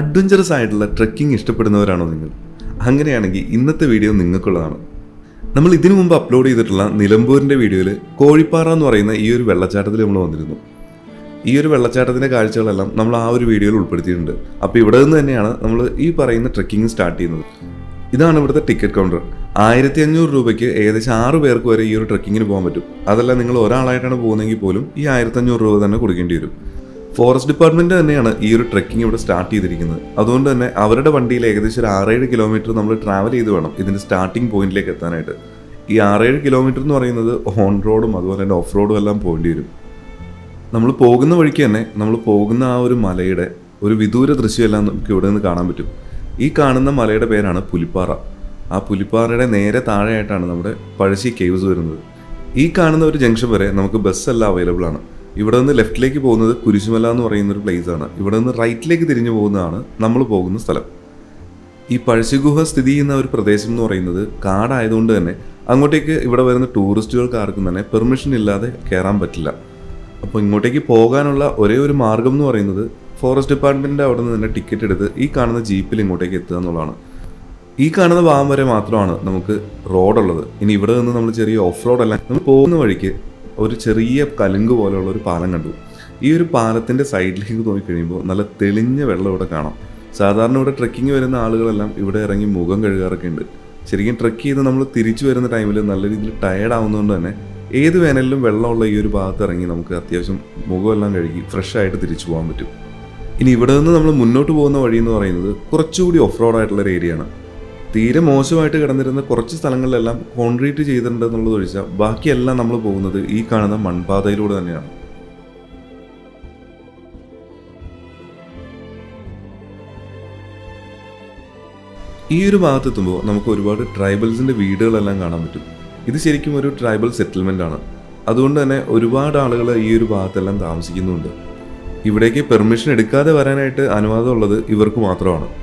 Adventurous ആയിട്ടുള്ള trekking ഇഷ്ടപ്പെടുന്നവരാണോ നിങ്ങൾ? അങ്ങനെയാണെങ്കിൽ ഇന്നത്തെ വീഡിയോ നിങ്ങൾക്കുള്ളതാണ്. നമ്മൾ ഇതിനു മുമ്പ് അപ്ലോഡ് ചെയ്തിട്ടുള്ള നിലമ്പൂരിന്റെ വീഡിയോയിൽ കോഴിപ്പാറ എന്ന് പറയുന്ന ഈ ഒരു വെള്ളച്ചാട്ടത്തിൽ നമ്മൾ വന്നിരുന്നു. ഈ ഒരു വെള്ളച്ചാട്ടത്തിന്റെ കാഴ്ചകളെല്ലാം നമ്മൾ ആ ഒരു വീഡിയോയിൽ ഉൾപ്പെടുത്തിയിട്ടുണ്ട്. അപ്പോൾ ഇവിടെ നിന്ന് തന്നെയാണ് നമ്മൾ ഈ പറയുന്ന ട്രെക്കിംഗ് സ്റ്റാർട്ട് ചെയ്യുന്നത്. ഇതാണ് ഇവിടുത്തെ ടിക്കറ്റ് കൗണ്ടർ. ആയിരത്തി അഞ്ഞൂറ് രൂപയ്ക്ക് ഏകദേശം ആറ് പേർക്ക് വരെ ഈ ഒരു ട്രക്കിങ്ങിന് പോകാൻ പറ്റും. അതല്ല നിങ്ങൾ ഒരാളായിട്ടാണ് പോകുന്നതെങ്കിൽ പോലും ഈ ആയിരത്തി അഞ്ഞൂറ് രൂപ തന്നെ കൊടുക്കേണ്ടി വരും. ഫോറസ്റ്റ് ഡിപ്പാർട്ട്മെന്റ് തന്നെയാണ് ഈ ഒരു ട്രെക്കിംഗ് ഇവിടെ സ്റ്റാർട്ട് ചെയ്തിരിക്കുന്നത്. അതുകൊണ്ട് തന്നെ അവരുടെ വണ്ടിയിൽ ഏകദേശം ഒരു ആറേഴ് കിലോമീറ്റർ നമ്മൾ ട്രാവൽ ചെയ്ത് വേണം ഇതിന്റെ സ്റ്റാർട്ടിംഗ് പോയിന്റിലേക്ക് എത്താനായിട്ട്. ഈ ആറേഴ് കിലോമീറ്റർ എന്ന് പറയുന്നത് ഓൺ റോഡും അതുപോലെ തന്നെ ഓഫ് റോഡും എല്ലാം പോകേണ്ടി വരും. നമ്മൾ പോകുന്ന വഴിക്ക് തന്നെ നമ്മൾ പോകുന്ന ആ ഒരു മലയുടെ ഒരു വിദൂര ദൃശ്യമെല്ലാം നമുക്ക് ഇവിടെ നിന്ന് കാണാൻ പറ്റും. ഈ കാണുന്ന മലയുടെ പേരാണ് പുലിപ്പാറ. ആ പുലിപ്പാറയുടെ നേരെ താഴെയായിട്ടാണ് നമ്മുടെ പഴശ്ശി കേവ്സ് വരുന്നത്. ഈ കാണുന്ന ഒരു ജംഗ്ഷൻ വരെ നമുക്ക് ബസ് എല്ലാം അവൈലബിൾ ആണ്. ഇവിടെ നിന്ന് ലെഫ്റ്റിലേക്ക് പോകുന്നത് കുരിശുമല എന്ന് പറയുന്ന ഒരു പ്ലേസ് ആണ്. ഇവിടെ നിന്ന് റൈറ്റിലേക്ക് തിരിഞ്ഞു പോകുന്നതാണ് നമ്മൾ പോകുന്ന സ്ഥലം. ഈ പഴശ്ശിഗുഹ സ്ഥിതി ചെയ്യുന്ന ഒരു പ്രദേശം എന്ന് പറയുന്നത് കാടായതുകൊണ്ട് തന്നെ അങ്ങോട്ടേക്ക് ഇവിടെ വരുന്ന ടൂറിസ്റ്റുകൾക്ക് ആർക്കും തന്നെ പെർമിഷൻ ഇല്ലാതെ കയറാൻ പറ്റില്ല. അപ്പോൾ ഇങ്ങോട്ടേക്ക് പോകാനുള്ള ഒരേ ഒരു മാർഗം എന്ന് പറയുന്നത് ഫോറസ്റ്റ് ഡിപ്പാർട്ട്മെന്റിന്റെ അവിടെ നിന്ന് തന്നെ ടിക്കറ്റ് എടുത്ത് ഈ കാണുന്ന ജീപ്പിൽ ഇങ്ങോട്ടേക്ക് എത്തുക എന്നുള്ളതാണ്. ഈ കാണുന്ന ഭാഗം വരെ മാത്രമാണ് നമുക്ക് റോഡുള്ളത് ഇനി ഇവിടെ നിന്ന് നമ്മൾ ചെറിയ ഓഫ് റോഡല്ല നമ്മൾ പോകുന്ന വഴിക്ക് ഒരു ചെറിയ കലുങ്ക് പോലെയുള്ള ഒരു പാലം കണ്ടു. ഈ ഒരു പാലത്തിന്റെ സൈഡിലേക്ക് നോക്കിക്കഴിയുമ്പോൾ നല്ല തെളിഞ്ഞ വെള്ളം ഇവിടെ കാണാം. സാധാരണ ഇവിടെ ട്രെക്കിംഗ് വരുന്ന ആളുകളെല്ലാം ഇവിടെ ഇറങ്ങി മുഖം കഴുകാറൊക്കെ ഉണ്ട്. ശരിക്കും ട്രെക്ക് ചെയ്ത് നമ്മൾ തിരിച്ചു വരുന്ന ടൈമിൽ നല്ല രീതിയിൽ ടയേർഡ് ആവുന്നതുകൊണ്ട് തന്നെ ഏത് വേനലിലും വെള്ളമുള്ള ഈ ഒരു ഭാഗത്ത് ഇറങ്ങി നമുക്ക് അത്യാവശ്യം മുഖമെല്ലാം കഴുകി ഫ്രഷ് ആയിട്ട് തിരിച്ചു പോകാൻ പറ്റും. ഇനി ഇവിടെ നിന്ന് നമ്മൾ മുന്നോട്ട് പോകുന്ന വഴി എന്ന് പറയുന്നത് കുറച്ചുകൂടി ഓഫ് റോഡ് ആയിട്ടുള്ള ഒരു ഏരിയ ആണ്. തീരെ മോശമായിട്ട് കിടന്നിരുന്ന കുറച്ച് സ്ഥലങ്ങളിലെല്ലാം കോൺക്രീറ്റ് ചെയ്തിട്ടുണ്ട് എന്നുള്ളത് ഒഴിച്ചാൽ ബാക്കിയെല്ലാം നമ്മൾ പോകുന്നത് ഈ കാണുന്ന മൺപാതയിലൂടെ തന്നെയാണ്. ഈ ഒരു ഭാഗത്തെത്തുമ്പോൾ നമുക്ക് ഒരുപാട് ട്രൈബൽസിന്റെ വീടുകളെല്ലാം കാണാൻ പറ്റും. ഇത് ശരിക്കും ഒരു ട്രൈബൽ സെറ്റിൽമെന്റ് ആണ്. അതുകൊണ്ട് തന്നെ ഒരുപാട് ആളുകൾ ഈ ഒരു ഭാഗത്തെല്ലാം താമസിക്കുന്നുണ്ട്. ഇവിടേക്ക് പെർമിഷൻ എടുക്കാതെ വരാനായിട്ട് അനുവാദമുള്ളത് ഇവർക്ക് മാത്രമാണ്.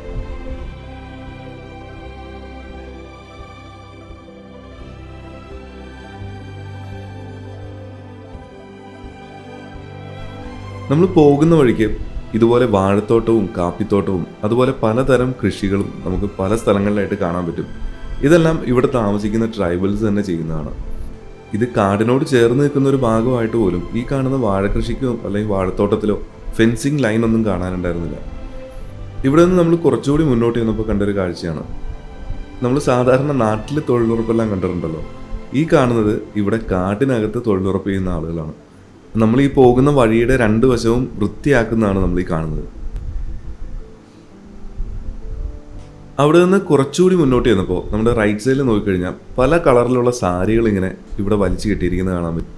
നമ്മൾ പോകുന്ന വഴിക്ക് ഇതുപോലെ വാഴത്തോട്ടവും കാപ്പിത്തോട്ടവും അതുപോലെ പലതരം കൃഷികളും നമുക്ക് പല സ്ഥലങ്ങളിലായിട്ട് കാണാൻ പറ്റും. ഇതെല്ലാം ഇവിടെ താമസിക്കുന്ന ട്രൈബൽസ് തന്നെ ചെയ്യുന്നതാണ്. ഇത് കാടിനോട് ചേർന്ന് നിൽക്കുന്ന ഒരു ഭാഗമായിട്ട് പോലും ഈ കാണുന്ന വാഴകൃഷിക്കോ അല്ലെങ്കിൽ വാഴത്തോട്ടത്തിലോ ഫെൻസിങ് ലൈൻ ഒന്നും കാണാനുണ്ടായിരുന്നില്ല. ഇവിടെ നിന്ന് നമ്മൾ കുറച്ചുകൂടി മുന്നോട്ട് ചെന്നപ്പോൾ കണ്ടൊരു കാഴ്ചയാണ്. നമ്മൾ സാധാരണ നാട്ടിൽ തൊഴിലുറപ്പെല്ലാം കണ്ടിട്ടുണ്ടല്ലോ. ഈ കാണുന്നത് ഇവിടെ കാട്ടിനകത്ത് തൊഴിലുറപ്പ് ചെയ്യുന്ന ആളുകളാണ്. നമ്മൾ ഈ പോകുന്ന വഴിയുടെ രണ്ട് വശവും വൃത്തിയാക്കുന്നതാണ് നമ്മൾ ഈ കാണുന്നത്. അവിടെ നിന്ന് കുറച്ചുകൂടി മുന്നോട്ട് ചെന്നപ്പോൾ നമ്മുടെ റൈറ്റ് സൈഡിൽ നോക്കിക്കഴിഞ്ഞാൽ പല കളറിലുള്ള സാരികൾ ഇങ്ങനെ ഇവിടെ വലിച്ചു കെട്ടിയിരിക്കുന്നത് കാണാൻ പറ്റും.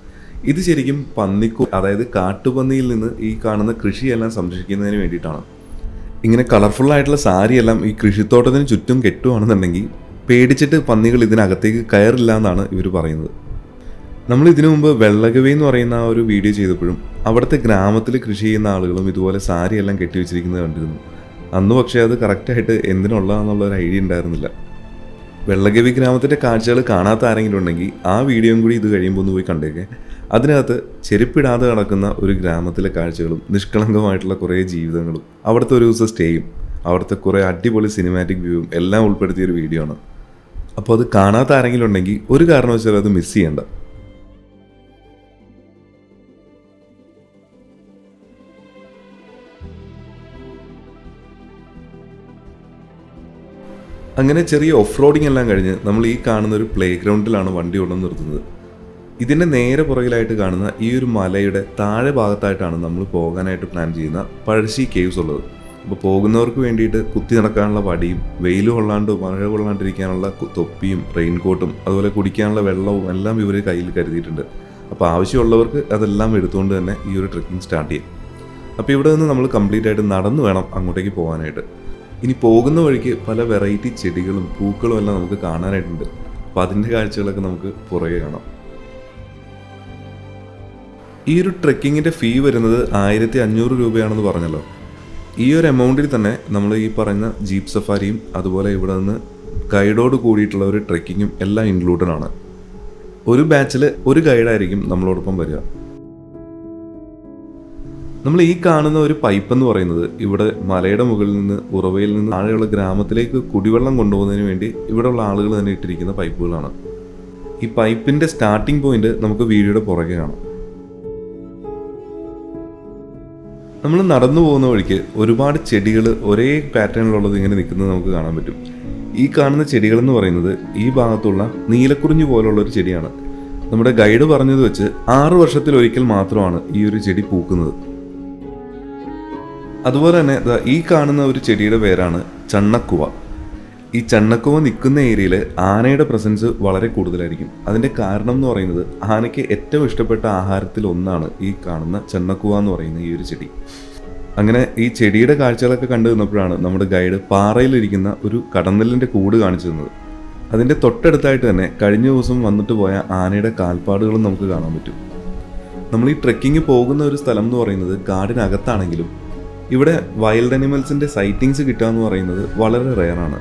ഇത് ശരിക്കും പന്നിക്കോ അതായത് കാട്ടുപന്നിയിൽ നിന്ന് ഈ കാണുന്ന കൃഷിയെല്ലാം സംരക്ഷിക്കുന്നതിന് വേണ്ടിയിട്ടാണ്. ഇങ്ങനെ കളർഫുൾ ആയിട്ടുള്ള സാരിയെല്ലാം ഈ കൃഷിത്തോട്ടത്തിന് ചുറ്റും കെട്ടുവാണെന്നുണ്ടെങ്കിൽ പേടിച്ചിട്ട് പന്നികൾ ഇതിനകത്തേക്ക് കയറില്ല എന്നാണ് ഇവർ പറയുന്നത്. നമ്മൾ ഇതിനു മുമ്പ് വെള്ളകവി എന്ന് പറയുന്ന ആ ഒരു വീഡിയോ ചെയ്തപ്പോഴും അവിടുത്തെ ഗ്രാമത്തിൽ കൃഷി ചെയ്യുന്ന ആളുകളും ഇതുപോലെ സാരി എല്ലാം കെട്ടി വെച്ചിരിക്കുന്നത് കണ്ടിരുന്നു. അന്ന് പക്ഷേ അത് കറക്റ്റായിട്ട് എന്തിനുള്ളതെന്നുള്ള ഒരു ഐഡിയ ഉണ്ടായിരുന്നില്ല. വെള്ളഗവി ഗ്രാമത്തിന്റെ കാഴ്ചകൾ കാണാത്ത ആരെങ്കിലും ഉണ്ടെങ്കിൽ ആ വീഡിയോയും കൂടി ഇത് കഴിയുമ്പോൾ ഒന്ന് പോയി കണ്ടേക്കെ. അതിനകത്ത് ചെരുപ്പിടാതെ കിടക്കുന്ന ഒരു ഗ്രാമത്തിലെ കാഴ്ചകളും നിഷ്കളങ്കമായിട്ടുള്ള കുറേ ജീവിതങ്ങളും അവിടുത്തെ ഒരു ദിവസം സ്റ്റേയും അവിടുത്തെ കുറേ അടിപൊളി സിനിമാറ്റിക് വ്യൂവും എല്ലാം ഉൾപ്പെടുത്തിയ ഒരു വീഡിയോ ആണ്. അപ്പോൾ അത് കാണാത്ത ആരെങ്കിലും ഉണ്ടെങ്കിൽ ഒരു കാരണവശാലും അത് മിസ് ചെയ്യണ്ട. അങ്ങനെ ചെറിയ ഓഫ് റോഡിങ് എല്ലാം കഴിഞ്ഞ് നമ്മൾ ഈ കാണുന്ന ഒരു പ്ലേ ഗ്രൗണ്ടിലാണ് വണ്ടി ഓടം നിർത്തുന്നത്. ഇതിന്റെ നേരെ പുറകിലായിട്ട് കാണുന്ന ഈ ഒരു മലയുടെ താഴെ ഭാഗത്തായിട്ടാണ് നമ്മൾ പോകാനായിട്ട് പ്ലാൻ ചെയ്യുന്ന പഴശ്ശി കേവ്സ് ഉള്ളത്. അപ്പോൾ പോകുന്നവർക്ക് വേണ്ടിയിട്ട് കുത്തി നടക്കാനുള്ള വടിയും വെയിൽ കൊള്ളാണ്ട് മഴ കൊള്ളാണ്ടിരിക്കാനുള്ള തൊപ്പിയും റെയിൻകോട്ടും അതുപോലെ കുടിക്കാനുള്ള വെള്ളവും എല്ലാം ഇവർ കയ്യിൽ കരുതിയിട്ടുണ്ട്. അപ്പോൾ ആവശ്യമുള്ളവർക്ക് അതെല്ലാം എടുത്തുകൊണ്ട് തന്നെ ഈ ഒരു ട്രെക്കിംഗ് സ്റ്റാർട്ട് ചെയ്യും. അപ്പോൾ ഇവിടെ നിന്ന് നമ്മൾ കംപ്ലീറ്റ് ആയിട്ട് നടന്നു വേണം അങ്ങോട്ടേക്ക് പോകാനായിട്ട്. ഇനി പോകുന്ന വഴിക്ക് പല വെറൈറ്റി ചെടികളും പൂക്കളും എല്ലാം നമുക്ക് കാണാനായിട്ടുണ്ട്. അപ്പോൾ അതിന്റെ കാഴ്ചകളൊക്കെ നമുക്ക് പുറകെ കാണാം. ഈ ഒരു ട്രെക്കിങ്ങിന്റെ ഫീ വരുന്നത് ആയിരത്തി അഞ്ഞൂറ് രൂപയാണെന്ന് പറഞ്ഞല്ലോ. ഈ ഒരു എമൗണ്ടിൽ തന്നെ നമ്മൾ ഈ പറയുന്ന ജീപ്പ് സഫാരിയും അതുപോലെ ഇവിടെ നിന്ന് ഗൈഡോട് കൂടിയിട്ടുള്ള ഒരു ട്രെക്കിങ്ങും എല്ലാം ഇൻക്ലൂഡഡ് ആണ്. ഒരു ബാച്ചിൽ ഒരു ഗൈഡായിരിക്കും നമ്മളോടൊപ്പം വരിക. നമ്മൾ ഈ കാണുന്ന ഒരു പൈപ്പ് എന്ന് പറയുന്നത് ഇവിടെ മലയുടെ മുകളിൽ നിന്ന് ഉറവയിൽ നിന്ന് താഴെയുള്ള ഗ്രാമത്തിലേക്ക് കുടിവെള്ളം കൊണ്ടുപോകുന്നതിന് വേണ്ടി ഇവിടെയുള്ള ആളുകൾ തന്നെ ഇട്ടിരിക്കുന്ന പൈപ്പുകളാണ്. ഈ പൈപ്പിന്റെ സ്റ്റാർട്ടിംഗ് പോയിന്റ് നമുക്ക് വീഡിയോയുടെ പുറകെ കാണാം. നമ്മൾ നടന്നു പോകുന്ന വഴിക്ക് ഒരുപാട് ചെടികൾ ഒരേ പാറ്റേണിലുള്ളത് ഇങ്ങനെ നിൽക്കുന്നത് നമുക്ക് കാണാൻ പറ്റും. ഈ കാണുന്ന ചെടികൾ എന്ന് പറയുന്നത് ഈ ഭാഗത്തുള്ള നീലക്കുറിഞ്ഞു പോലുള്ള ഒരു ചെടിയാണ്. നമ്മുടെ ഗൈഡ് പറഞ്ഞത് വെച്ച് ആറു വർഷത്തിൽ ഒരിക്കൽ മാത്രമാണ് ഈ ഒരു ചെടി പൂക്കുന്നത്. അതുപോലെ തന്നെ ഈ കാണുന്ന ഒരു ചെടിയുടെ പേരാണ് ചണ്ണക്കുവ. ഈ ചണ്ണക്കുവ നിൽക്കുന്ന ഏരിയയിൽ ആനയുടെ പ്രസൻസ് വളരെ കൂടുതലായിരിക്കും. അതിന്റെ കാരണം എന്ന് പറയുന്നത് ആനയ്ക്ക് ഏറ്റവും ഇഷ്ടപ്പെട്ട ആഹാരത്തിൽ ഒന്നാണ് ഈ കാണുന്ന ചണ്ണക്കുവ എന്ന് പറയുന്ന ഈ ഒരു ചെടി. അങ്ങനെ ഈ ചെടിയുടെ കാഴ്ചകളൊക്കെ കണ്ടു നിന്നപ്പോഴാണ് നമ്മുടെ ഗൈഡ് പാറയിലിരിക്കുന്ന ഒരു കടന്നലിന്റെ കൂട് കാണിച്ചു തന്നത്. അതിന്റെ തൊട്ടടുത്തായിട്ട് തന്നെ കഴിഞ്ഞ ദിവസം വന്നിട്ട് പോയ ആനയുടെ കാൽപ്പാടുകളും നമുക്ക് കാണാൻ പറ്റും. നമ്മൾ ഈ ട്രെക്കിങ് പോകുന്ന ഒരു സ്ഥലം എന്ന് പറയുന്നത് കാടിനകത്താണെങ്കിലും ഇവിടെ വൈൽഡ് അനിമൽസിന്റെ സൈറ്റിങ്സ് കിട്ടുക എന്ന് പറയുന്നത് വളരെ റെയറാണ്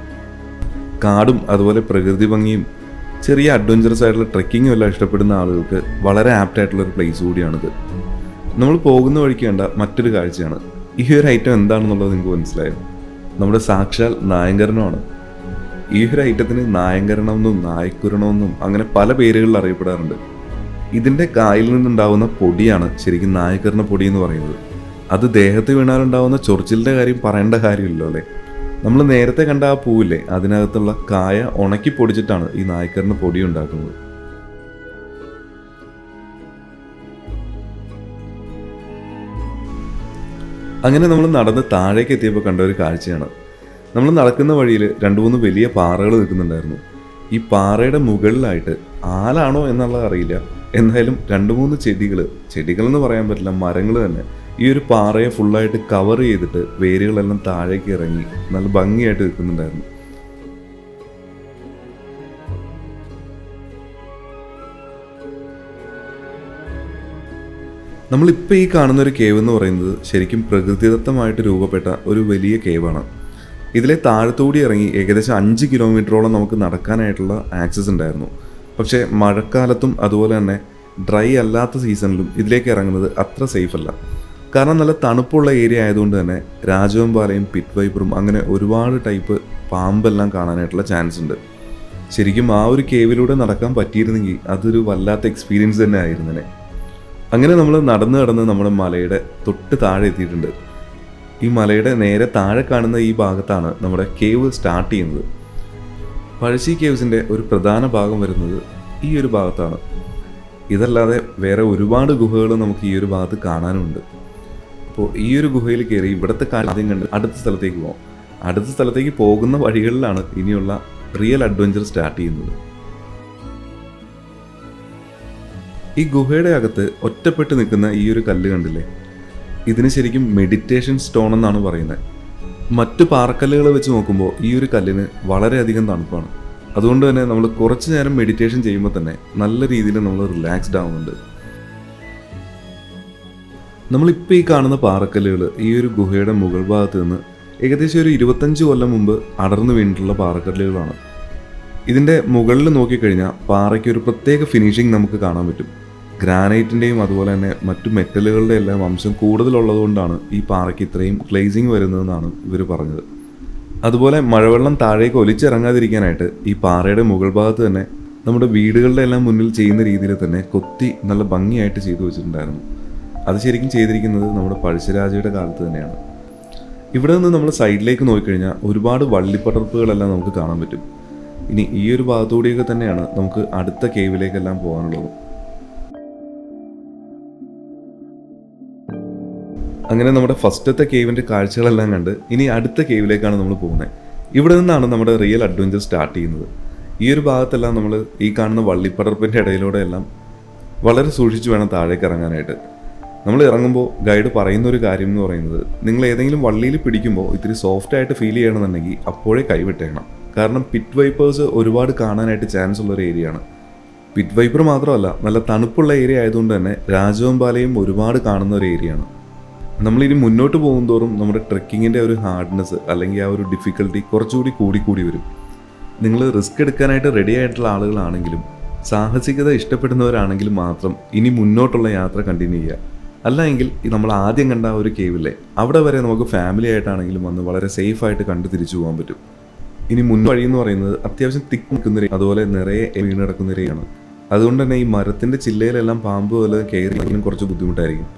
കാടും അതുപോലെ പ്രകൃതി ഭംഗിയും ചെറിയ അഡ്വഞ്ചറസ് ആയിട്ടുള്ള ട്രെക്കിങ്ങും എല്ലാം ഇഷ്ടപ്പെടുന്ന ആളുകൾക്ക് വളരെ ആപ്റ്റ് ആയിട്ടുള്ള ഒരു പ്ലേസ് കൂടിയാണിത്. നമ്മൾ പോകുന്ന വഴിക്ക് കണ്ട മറ്റൊരു കാഴ്ചയാണ്. ഈ ഒരു ഐറ്റം എന്താണെന്നുള്ളത് നിങ്ങൾക്ക് മനസ്സിലായോ? നമ്മുടെ സാക്ഷാൽ നായങ്കരണമാണ് ഈ ഒരു ഐറ്റത്തിന് നായങ്കരണം എന്നും നായക്കുരണമെന്നും അങ്ങനെ പല പേരുകളിൽ അറിയപ്പെടാറുണ്ട്. ഇതിന്റെ കായിൽ നിന്നുണ്ടാവുന്ന പൊടിയാണ് ശരിക്കും നായക്കരണ പൊടി എന്ന് പറയുന്നത്. അത് ദേഹത്ത് വീണാലുണ്ടാവുന്ന ചൊറിച്ചിലിന്റെ കാര്യം പറയേണ്ട കാര്യമില്ലല്ലോ അല്ലേ? നമ്മൾ നേരത്തെ കണ്ട ആ പൂവില്ലേ അതിനകത്തുള്ള കായ ഉണക്കി പൊടിച്ചിട്ടാണ് ഈ നായ്ക്കറിന് പൊടി ഉണ്ടാക്കുന്നത് അങ്ങനെ നമ്മൾ നടന്ന് താഴേക്ക് എത്തിയപ്പോൾ കണ്ട ഒരു കാഴ്ചയാണ്. നമ്മൾ നടക്കുന്ന വഴിയിൽ രണ്ട് മൂന്ന് വലിയ പാറകൾ നിൽക്കുന്നുണ്ടായിരുന്നു. ഈ പാറയുടെ മുകളിലായിട്ട് ആലാണോ എന്നുള്ളത് അറിയില്ല. എന്തായാലും രണ്ട് മൂന്ന് ചെടികൾ ചെടികളെന്ന് പറയാൻ പറ്റില്ല മരങ്ങൾ തന്നെ ഈ ഒരു പാറയെ ഫുള്ളായിട്ട് കവർ ചെയ്തിട്ട് വേരുകളെല്ലാം താഴേക്ക് ഇറങ്ങി നല്ല ഭംഗിയായിട്ട് നിൽക്കുന്നുണ്ടായിരുന്നു. നമ്മളിപ്പോൾ ഈ കാണുന്ന ഒരു കേവ് എന്ന് പറയുന്നത് ശരിക്കും പ്രകൃതിദത്തമായിട്ട് രൂപപ്പെട്ട ഒരു വലിയ കേവാണ് ഇതിലെ താഴത്തോടി ഇറങ്ങി ഏകദേശം അഞ്ച് കിലോമീറ്ററോളം നമുക്ക് നടക്കാനായിട്ടുള്ള ആക്സസ് ഉണ്ടായിരുന്നു. പക്ഷേ മഴക്കാലത്തും അതുപോലെ തന്നെ ഡ്രൈ അല്ലാത്ത സീസണിലും ഇതിലേക്ക് ഇറങ്ങുന്നത് അത്ര സേഫ് അല്ല. കാരണം നല്ല തണുപ്പുള്ള ഏരിയ ആയതുകൊണ്ട് തന്നെ രാജവമ്പാലയും പിറ്റ് വൈപ്പറും അങ്ങനെ ഒരുപാട് ടൈപ്പ് പാമ്പെല്ലാം കാണാനായിട്ടുള്ള ചാൻസ് ഉണ്ട്. ശരിക്കും ആ ഒരു കേവിലൂടെ നടക്കാൻ പറ്റിയിരുന്നെങ്കിൽ അതൊരു വല്ലാത്ത എക്സ്പീരിയൻസ് തന്നെ ആയിരുന്നേനെ അങ്ങനെ നമ്മൾ നടന്നു കടന്ന് നമ്മുടെ മലയുടെ തൊട്ട് താഴെ എത്തിയിട്ടുണ്ട്. ഈ മലയുടെ നേരെ താഴെ കാണുന്ന ഈ ഭാഗത്താണ് നമ്മുടെ കേവ് സ്റ്റാർട്ട് ചെയ്യുന്നത്. പഴശ്ശി കേവ്സിന്റെ ഒരു പ്രധാന ഭാഗം വരുന്നത് ഈ ഒരു ഭാഗത്താണ്. ഇതല്ലാതെ വേറെ ഒരുപാട് ഗുഹകൾ നമുക്ക് ഈ ഒരു ഭാഗത്ത് കാണാനുമുണ്ട് അപ്പോൾ ഈ ഒരു ഗുഹയിൽ കയറി ഇവിടുത്തെ കാര്യം കണ്ട് അടുത്ത സ്ഥലത്തേക്ക് പോകാം അടുത്ത സ്ഥലത്തേക്ക് പോകുന്ന വഴികളിലാണ് ഇനിയുള്ള റിയൽ അഡ്വഞ്ചർ സ്റ്റാർട്ട് ചെയ്യുന്നത്. ഈ ഗുഹയുടെ അകത്ത് ഒറ്റപ്പെട്ട് നിൽക്കുന്ന ഈ ഒരു കല്ല് കണ്ടില്ലേ? ഇതിന് ശരിക്കും മെഡിറ്റേഷൻ സ്റ്റോൺ എന്നാണ് പറയുന്നത്. മറ്റു പാറക്കല്ലുകൾ വെച്ച് നോക്കുമ്പോൾ ഈ ഒരു കല്ലിന് വളരെയധികം തണുപ്പാണ്. അതുകൊണ്ട് തന്നെ നമ്മൾ കുറച്ച് നേരം മെഡിറ്റേഷൻ ചെയ്യുമ്പോൾ തന്നെ നല്ല രീതിയിൽ നമ്മൾ റിലാക്സ്ഡ് ആവുന്നുണ്ട്. നമ്മളിപ്പോൾ ഈ കാണുന്ന പാറക്കല്ലുകൾ ഈ ഒരു ഗുഹയുടെ മുകൾ ഭാഗത്ത് നിന്ന് ഏകദേശം ഒരു ഇരുപത്തഞ്ച് കൊല്ലം മുമ്പ് അടർന്നു വീണിട്ടുള്ള പാറക്കല്ലുകളാണ്. ഇതിന്റെ മുകളിൽ നോക്കിക്കഴിഞ്ഞാൽ പാറയ്ക്ക് ഒരു പ്രത്യേക ഫിനിഷിംഗ് നമുക്ക് കാണാൻ പറ്റും. ഗ്രാനൈറ്റിന്റെയും അതുപോലെ തന്നെ മറ്റു മെറ്റലുകളുടെ എല്ലാം അംശം കൂടുതലുള്ളതുകൊണ്ടാണ് ഈ പാറയ്ക്ക് ഇത്രയും ക്ലേസിങ് വരുന്നതെന്നാണ് ഇവർ പറഞ്ഞത്. അതുപോലെ മഴവെള്ളം താഴേക്ക് ഒലിച്ചിറങ്ങാതിരിക്കാനായിട്ട് ഈ പാറയുടെ മുകൾ ഭാഗത്ത് തന്നെ നമ്മുടെ വീടുകളുടെ എല്ലാം മുന്നിൽ ചെയ്യുന്ന രീതിയിൽ തന്നെ കൊത്തി നല്ല ഭംഗിയായിട്ട് ചെയ്തു വെച്ചിട്ടുണ്ടായിരുന്നു. അത് ശരിക്കും ചെയ്തിരിക്കുന്നത് നമ്മുടെ പഴശ്ശിരാജയുടെ കാലത്ത് തന്നെയാണ്. ഇവിടെ നിന്ന് നമ്മൾ സൈഡിലേക്ക് നോക്കിക്കഴിഞ്ഞാൽ ഒരുപാട് വള്ളിപ്പടർപ്പുകളെല്ലാം നമുക്ക് കാണാൻ പറ്റും. ഇനി ഈ ഒരു ഭാഗത്തുകൂടിയൊക്കെ തന്നെയാണ് നമുക്ക് അടുത്ത കേവിലേക്കെല്ലാം പോകാനുള്ളത്. അങ്ങനെ നമ്മുടെ ഫസ്റ്റത്തെ കേവിന്റെ കാഴ്ചകളെല്ലാം കണ്ട് ഇനി അടുത്ത കേവിലേക്കാണ് നമ്മൾ പോകുന്നത്. ഇവിടെ നിന്നാണ് നമ്മുടെ റിയൽ അഡ്വഞ്ചർ സ്റ്റാർട്ട് ചെയ്യുന്നത്. ഈ ഒരു ഭാഗത്തെല്ലാം നമ്മൾ ഈ കാണുന്ന വള്ളിപ്പടർപ്പിന്റെ ഇടയിലൂടെ എല്ലാം വളരെ സൂക്ഷിച്ചു വേണം താഴേക്ക് ഇറങ്ങാനായിട്ട്. നമ്മൾ ഇറങ്ങുമ്പോൾ ഗൈഡ് പറയുന്ന ഒരു കാര്യം എന്ന് പറയുന്നത് നിങ്ങൾ ഏതെങ്കിലും വള്ളിയിൽ പിടിക്കുമ്പോൾ ഇത്തിരി സോഫ്റ്റ് ആയിട്ട് ഫീൽ ചെയ്യണമെന്നുണ്ടെങ്കിൽ അപ്പോഴേ കൈവിട്ടേക്കണം കാരണം പിറ്റ് വൈപ്പേഴ്സ് ഒരുപാട് കാണാനായിട്ട് ചാൻസ് ഉള്ള ഒരു ഏരിയയാണ് പിറ്റ് വൈപ്പർ മാത്രമല്ല നല്ല തണുപ്പുള്ള ഏരിയ ആയതുകൊണ്ട് തന്നെ രാജവമ്പാലയും ഒരുപാട് കാണുന്ന ഒരു ഏരിയയാണ് നമ്മളിനി മുന്നോട്ട് പോകുന്തോറും നമ്മുടെ ട്രെക്കിങ്ങിന്റെ ഒരു ഹാർഡ്നെസ് അല്ലെങ്കിൽ ആ ഒരു ഡിഫിക്കൽട്ടി കുറച്ചുകൂടി കൂടി കൂടി വരും. നിങ്ങൾ റിസ്ക് എടുക്കാനായിട്ട് റെഡി ആയിട്ടുള്ള ആളുകളാണെങ്കിലും സാഹസികത ഇഷ്ടപ്പെടുന്നവരാണെങ്കിലും മാത്രം ഇനി മുന്നോട്ടുള്ള യാത്ര കണ്ടിന്യൂ ചെയ്യുക. അല്ല എങ്കിൽ നമ്മൾ ആദ്യം കണ്ട ഒരു കേവില്ലേ അവിടെ വരെ നമുക്ക് ഫാമിലി ആയിട്ടാണെങ്കിലും വന്ന് വളരെ സേഫ് ആയിട്ട് കണ്ടു തിരിച്ചു പോകാൻ പറ്റും. ഇനി മുൻ വഴി എന്ന് പറയുന്നത് അത്യാവശ്യം തിക്ക് നിൽക്കുന്ന അതുപോലെ നിറയെ വീണ് കിടക്കുന്ന രീതിയാണ് അതുകൊണ്ട് തന്നെ ഈ മരത്തിന്റെ ചില്ലയിലെല്ലാം പാമ്പ് പോലെ കയറിയെങ്കിലും കുറച്ച് ബുദ്ധിമുട്ടായിരിക്കും.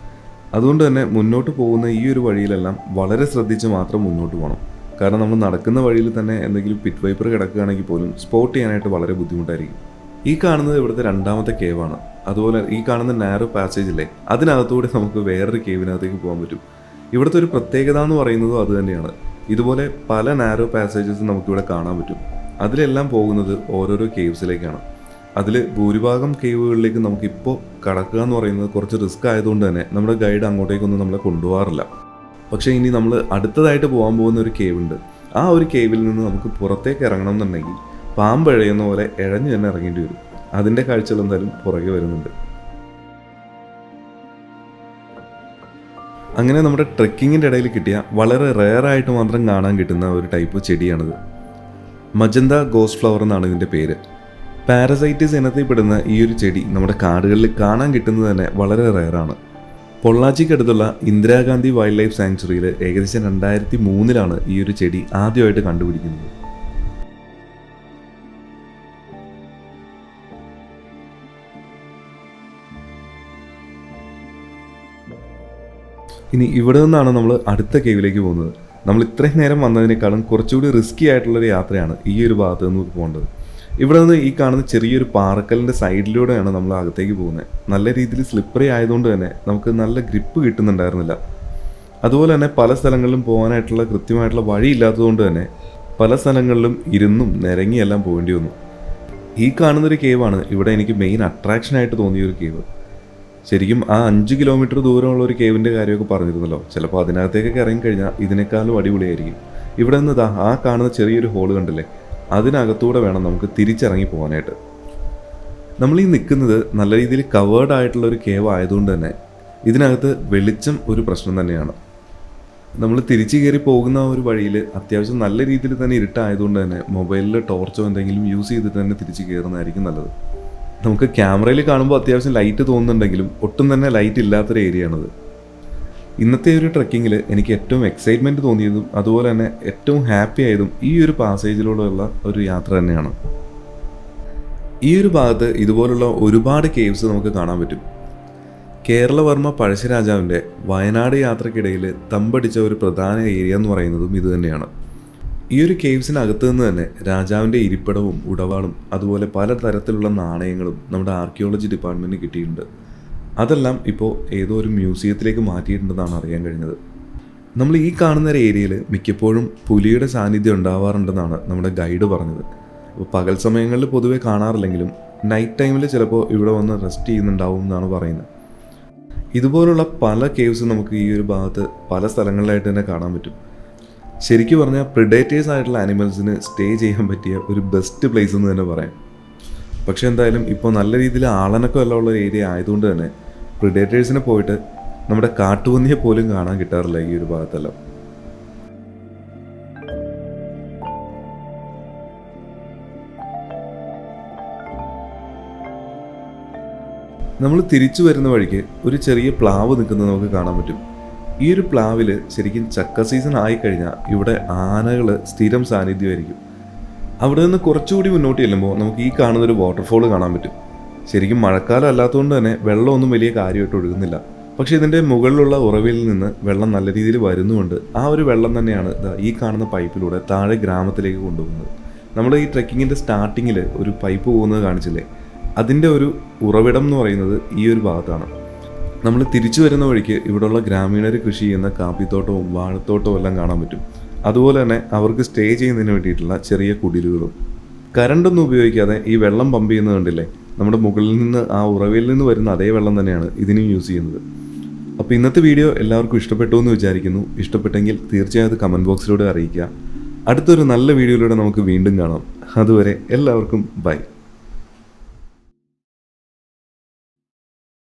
അതുകൊണ്ട് തന്നെ മുന്നോട്ട് പോകുന്ന ഈ ഒരു വഴിയിലെല്ലാം വളരെ ശ്രദ്ധിച്ച് മാത്രം മുന്നോട്ട് പോകണം. കാരണം നമ്മൾ നടക്കുന്ന വഴിയിൽ തന്നെ എന്തെങ്കിലും പിറ്റ് വൈപ്പർ കിടക്കുകയാണെങ്കിൽ പോലും സ്പോട്ട് ചെയ്യാനായിട്ട് വളരെ ബുദ്ധിമുട്ടായിരിക്കും. ഈ കാണുന്നത് ഇവിടുത്തെ രണ്ടാമത്തെ ആണ്. അതുപോലെ ഈ കാണുന്ന നാരോ പാസേജ് ഇല്ലേ അതിനകത്തൂടെ നമുക്ക് വേറൊരു കേവിനകത്തേക്ക് പോകാൻ പറ്റും. ഇവിടുത്തെ ഒരു പ്രത്യേകത എന്ന് പറയുന്നതും അത് തന്നെയാണ്. ഇതുപോലെ പല നാരോ പാസേജസ് നമുക്കിവിടെ കാണാൻ പറ്റും. അതിലെല്ലാം പോകുന്നത് ഓരോരോ കേവ്സിലേക്കാണ് അതിൽ ഭൂരിഭാഗം കേവുകളിലേക്ക് നമുക്കിപ്പോൾ കടക്കുക എന്ന് പറയുന്നത് കുറച്ച് റിസ്ക് ആയതുകൊണ്ട് തന്നെ നമ്മുടെ ഗൈഡ് അങ്ങോട്ടേക്കൊന്നും നമ്മളെ കൊണ്ടുപോകാറില്ല. പക്ഷേ ഇനി നമ്മൾ അടുത്തതായിട്ട് പോകാൻ പോകുന്ന ഒരു കേവ് ഉണ്ട്. ആ ഒരു കേവിൽ നിന്ന് നമുക്ക് പുറത്തേക്ക് ഇറങ്ങണം എന്നുണ്ടെങ്കിൽ പാമ്പ് ഇഴയുന്ന പോലെ ഇഴഞ്ഞു തന്നെ ഇറങ്ങേണ്ടി വരും. അതിന്റെ കാഴ്ചകൾ എന്തായാലും പുറകെ വരുന്നുണ്ട്. അങ്ങനെ നമ്മുടെ ട്രെക്കിങ്ങിന്റെ ഇടയിൽ കിട്ടിയ വളരെ റെയർ ആയിട്ട് മാത്രം കാണാൻ കിട്ടുന്ന ഒരു ടൈപ്പ് ചെടിയാണിത്. മജന്ത ഗോസ് ഫ്ലവർ എന്നാണ് ഇതിന്റെ പേര്. പാരസൈറ്റിസ് ഇനത്തിൽപ്പെടുന്ന ഈ ഒരു ചെടി നമ്മുടെ കാടുകളിൽ കാണാൻ കിട്ടുന്നത് തന്നെ വളരെ റെയറാണ് പൊള്ളാച്ചിക്കടുത്തുള്ള ഇന്ദിരാഗാന്ധി വൈൽഡ് ലൈഫ് സാങ്ച്വറിയിൽ ഏകദേശം രണ്ടായിരത്തി മൂന്നിലാണ് ഈ ഒരു ചെടി ആദ്യമായിട്ട് കണ്ടുപിടിക്കുന്നത്. ഇനി ഇവിടെ നിന്നാണ് നമ്മൾ അടുത്ത കേവിലേക്ക് പോകുന്നത്. നമ്മൾ ഇത്രയും നേരം വന്നതിനേക്കാളും കുറച്ചുകൂടി റിസ്കി ആയിട്ടുള്ളൊരു യാത്രയാണ് ഈ ഒരു ഭാഗത്ത് നിന്ന് പോകേണ്ടത്. ഇവിടെ നിന്ന് ഈ കാണുന്ന ചെറിയൊരു പാറക്കലിന്റെ സൈഡിലൂടെയാണ് നമ്മൾ അകത്തേക്ക് പോകുന്നത്. നല്ല രീതിയിൽ സ്ലിപ്പറി ആയതുകൊണ്ട് തന്നെ നമുക്ക് നല്ല ഗ്രിപ്പ് കിട്ടുന്നുണ്ടായിരുന്നില്ല. അതുപോലെ തന്നെ പല സ്ഥലങ്ങളിലും പോകാനായിട്ടുള്ള കൃത്യമായിട്ടുള്ള വഴി ഇല്ലാത്തതുകൊണ്ട് തന്നെ പല സ്ഥലങ്ങളിലും ഇരുന്നും നിരങ്ങിയെല്ലാം പോകേണ്ടി വന്നു. ഈ കാണുന്നൊരു കേവാണ് ഇവിടെ എനിക്ക് മെയിൻ അട്രാക്ഷൻ ആയിട്ട് തോന്നിയ ഒരു കേവ് ശരിക്കും ആ അഞ്ച് കിലോമീറ്റർ ദൂരമുള്ള ഒരു കേവിന്റെ കാര്യമൊക്കെ പറഞ്ഞിരുന്നല്ലോ. ചിലപ്പോൾ അതിനകത്തേക്കൊക്കെ ഇറങ്ങിക്കഴിഞ്ഞാൽ ഇതിനേക്കാളും അടിപൊളിയായിരിക്കും. ഇവിടെ നിന്ന് ദാ ആ കാണുന്ന ചെറിയൊരു ഹോൾ കണ്ടില്ലേ? അതിനകത്തൂടെ വേണം നമുക്ക് തിരിച്ചിറങ്ങി പോകാനായിട്ട്. നമ്മൾ ഈ നിൽക്കുന്നത് നല്ല രീതിയിൽ കവേർഡ് ആയിട്ടുള്ള ഒരു കേവ് ആയതുകൊണ്ട് തന്നെ ഇതിനകത്ത് വെളിച്ചം ഒരു പ്രശ്നം തന്നെയാണ്. നമ്മൾ തിരിച്ചു കയറി പോകുന്ന ഒരു വഴിയിൽ അത്യാവശ്യം നല്ല രീതിയിൽ തന്നെ ഇരുട്ടായതുകൊണ്ട് തന്നെ മൊബൈലിൽ ടോർച്ചോ എന്തെങ്കിലും യൂസ് ചെയ്തിട്ട് തന്നെ തിരിച്ചു കയറുന്നതായിരിക്കും നല്ലത്. നമുക്ക് ക്യാമറയിൽ കാണുമ്പോൾ അത്യാവശ്യം ലൈറ്റ് തോന്നുന്നുണ്ടെങ്കിലും ഒട്ടും തന്നെ ലൈറ്റ് ഇല്ലാത്തൊരു ഏരിയ ആണത്. ഇന്നത്തെ ഒരു ട്രക്കിങ്ങിൽ എനിക്ക് ഏറ്റവും എക്സൈറ്റ്മെന്റ് തോന്നിയതും അതുപോലെ തന്നെ ഏറ്റവും ഹാപ്പി ആയതും ഈ ഒരു പാസേജിലൂടെയുള്ള ഒരു യാത്ര തന്നെയാണ്. ഈ ഒരു ഭാഗത്ത് ഇതുപോലുള്ള ഒരുപാട് കേവ്സ് നമുക്ക് കാണാൻ പറ്റും. കേരളവർമ്മ പഴശ്ശിരാജാവിന്റെ വയനാട് യാത്രക്കിടയിൽ തമ്പടിച്ച ഒരു പ്രധാന ഏരിയ എന്ന് പറയുന്നതും ഇത് തന്നെയാണ്. ഈ ഒരു കേവ്സിനകത്ത് നിന്ന് തന്നെ രാജാവിന്റെ ഇരിപ്പിടവും ഉടവാളും അതുപോലെ പല തരത്തിലുള്ള നാണയങ്ങളും നമ്മുടെ ആർക്കിയോളജി ഡിപ്പാർട്ട്മെന്റിന് കിട്ടിയിട്ടുണ്ട്. അതെല്ലാം ഇപ്പോൾ ഏതോ ഒരു മ്യൂസിയത്തിലേക്ക് മാറ്റിയിട്ടുണ്ടെന്നാണ് അറിയാൻ കഴിഞ്ഞത്. നമ്മൾ ഈ കാണുന്ന ഒരു ഏരിയയിൽ മിക്കപ്പോഴും പുലിയുടെ സാന്നിധ്യം ഉണ്ടാവാറുണ്ടെന്നാണ് നമ്മുടെ ഗൈഡ് പറഞ്ഞത്. അപ്പോൾ പകൽ സമയങ്ങളിൽ പൊതുവേ കാണാറില്ലെങ്കിലും നൈറ്റ് ടൈമിൽ ചിലപ്പോൾ ഇവിടെ വന്ന് റെസ്റ്റ് ചെയ്യുന്നുണ്ടാവും എന്നാണ് പറയുന്നത്. ഇതുപോലുള്ള പല കേവ്സും നമുക്ക് ഈ ഒരു ഭാഗത്ത് പല സ്ഥലങ്ങളിലായിട്ട് തന്നെ കാണാൻ പറ്റും. ശരിക്കും പറഞ്ഞാൽ പ്രിഡേറ്റേഴ്സ് ആയിട്ടുള്ള ആനിമൽസിന് സ്റ്റേ ചെയ്യാൻ പറ്റിയ ഒരു ബെസ്റ്റ് പ്ലേസ് എന്ന് തന്നെ പറയാം. പക്ഷെ എന്തായാലും ഇപ്പോൾ നല്ല രീതിയിൽ ആളനക്കം എല്ലാം ഉള്ള ഒരു ഏരിയ ആയതുകൊണ്ട് തന്നെ പ്രിഡേറ്റേഴ്സിനെ പോയിട്ട് നമ്മുടെ കാട്ടുപന്നിയെ പോലും കാണാൻ കിട്ടാറില്ല ഈ ഒരു ഭാഗത്തെല്ലാം. നമ്മൾ തിരിച്ചു വരുന്ന വഴിക്ക് ഒരു ചെറിയ പ്ലാവ് നിൽക്കുന്നത് നമുക്ക് കാണാൻ പറ്റും. ഈ ഒരു പ്ലാവിൽ ശരിക്കും ചക്ക സീസൺ ആയിക്കഴിഞ്ഞാൽ ഇവിടെ ആനകൾ സ്ഥിരം സാന്നിധ്യമായിരിക്കും. അവിടെ നിന്ന് കുറച്ചുകൂടി മുന്നോട്ട് ചെല്ലുമ്പോൾ നമുക്ക് ഈ കാണുന്ന ഒരു വാട്ടർഫോൾ കാണാൻ പറ്റും. ശരിക്കും മഴക്കാലം അല്ലാത്തതുകൊണ്ട് തന്നെ വെള്ളമൊന്നും വലിയ കാര്യമായിട്ട് ഒഴുകുന്നില്ല. പക്ഷേ ഇതിന്റെ മുകളിലുള്ള ഉറവിൽ നിന്ന് വെള്ളം നല്ല രീതിയിൽ വരുന്നുകൊണ്ട് ആ ഒരു വെള്ളം തന്നെയാണ് ഈ കാണുന്ന പൈപ്പിലൂടെ താഴെ ഗ്രാമത്തിലേക്ക് കൊണ്ടുപോകുന്നത്. നമ്മൾ ഈ ട്രെക്കിങ്ങിന്റെ സ്റ്റാർട്ടിങ്ങിൽ ഒരു പൈപ്പ് പോകുന്നത് കാണിച്ചില്ലേ? അതിന്റെ ഒരു ഉറവിടം എന്ന് പറയുന്നത് ഈ ഒരു ഭാഗത്താണ്. നമ്മൾ തിരിച്ചു വരുന്ന വഴിക്ക് ഇവിടെയുള്ള ഗ്രാമീണർ കൃഷി ചെയ്യുന്ന കാപ്പിത്തോട്ടവും വാഴത്തോട്ടവും എല്ലാം കാണാൻ പറ്റും. അതുപോലെ തന്നെ അവർക്ക് സ്റ്റേ ചെയ്യുന്നതിന് വേണ്ടിയിട്ടുള്ള ചെറിയ കുടിലുകളും. കരണ്ടൊന്നും ഉപയോഗിക്കാതെ ഈ വെള്ളം പമ്പ് ചെയ്യുന്നത് കണ്ടില്ലേ? നമ്മുടെ മുകളിൽ നിന്ന് ആ ഉറവയിൽ നിന്ന് വരുന്ന അതേ വെള്ളം തന്നെയാണ് ഇതിനും യൂസ് ചെയ്യുന്നത്. അപ്പോൾ ഇന്നത്തെ വീഡിയോ എല്ലാവർക്കും ഇഷ്ടപ്പെട്ടു എന്ന് വിചാരിക്കുന്നു. ഇഷ്ടപ്പെട്ടെങ്കിൽ തീർച്ചയായും കമന്റ് ബോക്സിലൂടെ അറിയിക്കുക. അടുത്തൊരു നല്ല വീഡിയോയിലൂടെ നമുക്ക് വീണ്ടും കാണാം. അതുവരെ എല്ലാവർക്കും ബൈ